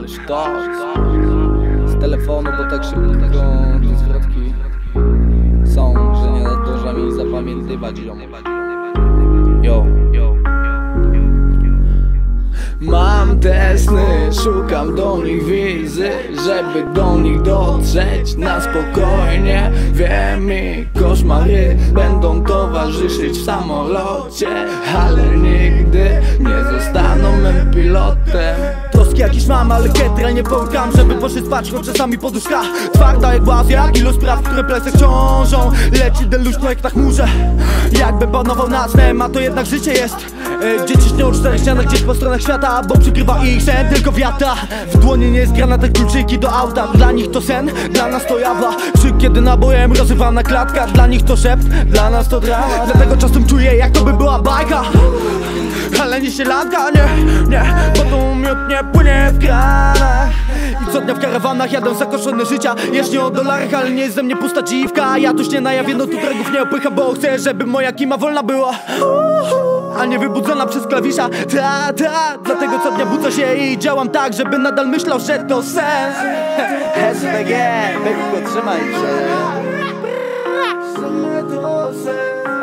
Ale sztos Z telefonu, bo tak szybko te zwrotki Są, że nie nadąża mi zapamiętywać ją. Yo, yo Mam te sny, szukam do nich wizy Żeby do nich dotrzeć na spokojnie. Wiem mi, koszmary będą towarzyszyć w samolocie Ale nigdy nie zostaną mym pilotem jakiś mam, ale ketra nie połykam Żeby poszedł spać, choć czasami poduszka Twarda jak głaz, jak ilu spraw, które plecach ciążą Leci deluźno jak na chmurze Jakby panował nad snem, a to jednak życie jest. E, Dzieci śnią o czterech ścianach gdzieś po stronach świata Bo przykrywa ich sen tylko wiata. W dłoni nie jest granat, jak kluczyki do auta. Dla nich to sen, dla nas to jawa Krzyk kiedy nabojem rozrywana klatka Dla nich to szept, dla nas to drama Dlatego czasem czuję jak to by była bajka ale nie się lata, nie, nie Bo tu miód nie płynie w kranach. I co dnia w karawanach jadę zakoszony życia. Jaśnie o dolarach, ale nie jest ze mnie pusta dziwka. Ja tuż nie na jawie, no tu dragów nie opycham Bo chcę, żeby moja kima wolna była. A nie wybudzona przez klawisza. Ta, ta, dlatego co dnia budzę się i działam tak, żeby nadal myślał, że to sens. SBG, Beku, trzymaj się. Że to sens.